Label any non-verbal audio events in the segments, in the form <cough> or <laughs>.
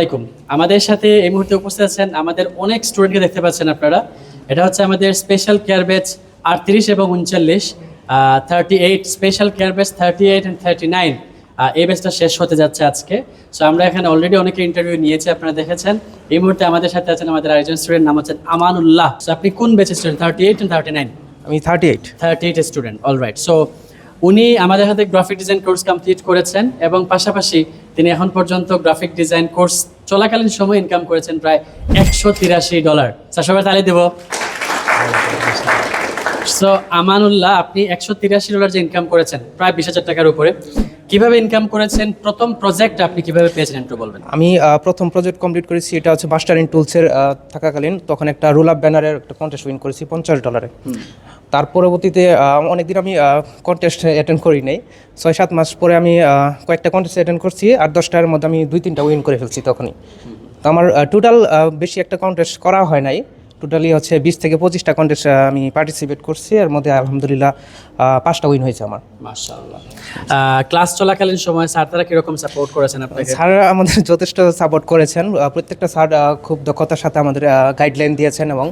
আলাইকুম। আমাদের সাথে এই মুহূর্তে উপস্থিত আছেন আমাদের অনেক স্টুডেন্টকে দেখতে পাচ্ছেন আপনারা। এটা হচ্ছে আমাদের স্পেশাল কেয়ার ব্যাচ আটত্রিশ এবং উনচল্লিশ। Thirty eight special care batch thirty eight and thirty nine এই ব্যাচটা শেষ হতে যাচ্ছে আজকে। সো আমরা এখানে অলরেডি অনেকে ইন্টারভিউ নিয়েছি আপনারা দেখেছেন। এই মুহূর্তে আমাদের সাথে আছেন আমাদের আরেকজন স্টুডেন্ট নাম হচ্ছে আমানুল্লাহ। সো আপনি কোন ব্যাচের student thirty eight and thirty nine আমি thirty eight thirty eight student all right so উনি আমাদের হাতে গ্রাফিক ডিজাইন কোর্স কমপ্লিট করেছেন এবং পাশাপাশি তিনি এখন পর্যন্ত গ্রাফিক ডিজাইন কোর্স চলাকালীন সময় ইনকাম করেছেন প্রায় একশো তিরাশি ডলার স্যার সবাই তালি দেব। সো আমানুল্লাহ, আপনি একশো তিরাশি ডলার যে ইনকাম করেছেন, প্রায় বিশ হাজার টাকার উপরে। কীভাবে ইনকাম করেছেন? প্রথম প্রজেক্ট আপনি কীভাবে পেয়েছেন একটু বলবেন? আমি প্রথম প্রজেক্ট কমপ্লিট করেছি এটা হচ্ছে মাস্টার ইন টুলসের থাকাকালীন। তখন একটা রোল আপ ব্যানারের একটা কন্টেস্ট উইন করেছি পঞ্চাশ ডলারে তার পরবর্তীতে অনেকদিন আমি কন্টেস্ট অ্যাটেন্ড করি নাই। ছয় সাত মাস পরে আমি কয়েকটা কন্টেস্ট অ্যাটেন্ড করছি আর দশটার মধ্যে আমি দুই তিনটা উইন করে ফেলছি তখনই। তো আমার টোটাল বেশি একটা কন্টেস্ট করা হয় নাই। টোটালি হচ্ছে বিশ থেকে পঁচিশটা কন্টেস্ট আমি পার্টিসিপেট করছি। এর মধ্যে আলহামদুলিল্লাহ পাঁচটা উইন হয়েছে আমার। মাশাআল্লাহ। ক্লাস চলাকালীন সময় স্যার তারা কীরকম সাপোর্ট করেছেন আপনাকে? স্যার আমাদের <laughs> যথেষ্ট সাপোর্ট করেছেন। প্রত্যেকটা স্যার খুব দক্ষতার সাথে আমাদের গাইডলাইন দিয়েছেন এবং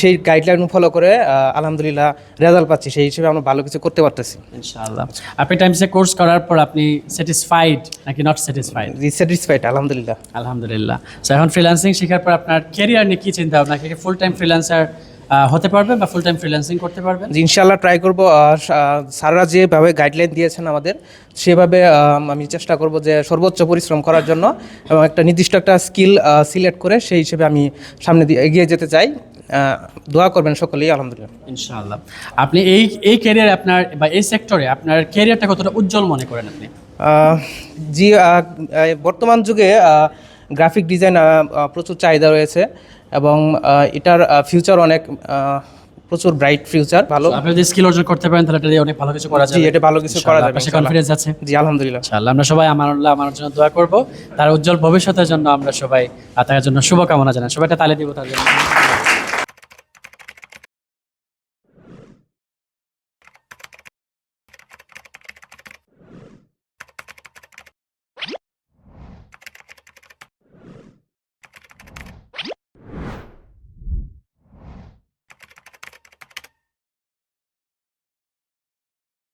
সেই গাইডলাইন ফলো করে আলহামদুলিল্লাহ রেজাল্ট পাচ্ছি। সেই হিসেবে আমরা ভালো কিছু করতে পারতেছি। ইনশাআল্লাহ। আপনি টাইমসে কোর্স করার পর আপনি স্যাটিসফাইড নাকি নট স্যাটিসফাইড স্যাটিসফাইড আলহামদুলিল্লাহ। আলহামদুলিল্লাহ। সো এখন ফ্রিল্যান্সিং শেখার পর আপনার ক্যারিয়ার নিয়ে কি চিন্তা ভাবনা? কি ফুল টাইম ফ্রিল্যান্সার হতে পারবেন বা ফুল টাইম ফ্রিল্যান্সিং করতে পারবেন ইনশাল্লাহ ট্রাই করব। স্যাররা যেভাবে গাইডলাইন দিয়েছেন আমাদের সেভাবে আমি চেষ্টা করব যে সর্বোচ্চ পরিশ্রম করার জন্য এবং একটা নির্দিষ্ট একটা স্কিল সিলেক্ট করে সেই হিসেবে আমি সামনে দিয়ে এগিয়ে যেতে চাই। দোয়া করবেন সকলেই আলহামদুলিল্লাহ। ইনশাআল্লাহ। আপনি এই এই ক্যারিয়ার আপনার বা এই সেক্টরে আপনার ক্যারিয়ারটা কতটা উজ্জ্বল মনে করেন আপনি? জি বর্তমান যুগে গ্রাফিক ডিজাইন প্রচুর চাহিদা রয়েছে। এবং এটার ফিউচার অনেক প্রচুর ব্রাইট ফিউচার ভালো। আপনি যদি স্কিল অর্জন করতে পারেন তাহলে এটা অনেক ভালো কিছু করা জি যাবে। এটা ভালো কিছু করা যাবে কনফিডেন্স আছে জি আলহামদুলিল্লাহ। ইনশাআল্লাহ আমরা সবাই আমার আল্লাহ আমার জন্য দোয়া করব। তার উজ্জ্বল ভবিষ্যতের জন্য আমরা সবাই আপনাদের তার জন্য শুভকামনা জানাই। সবাইকে তালে দিব তার জন্য।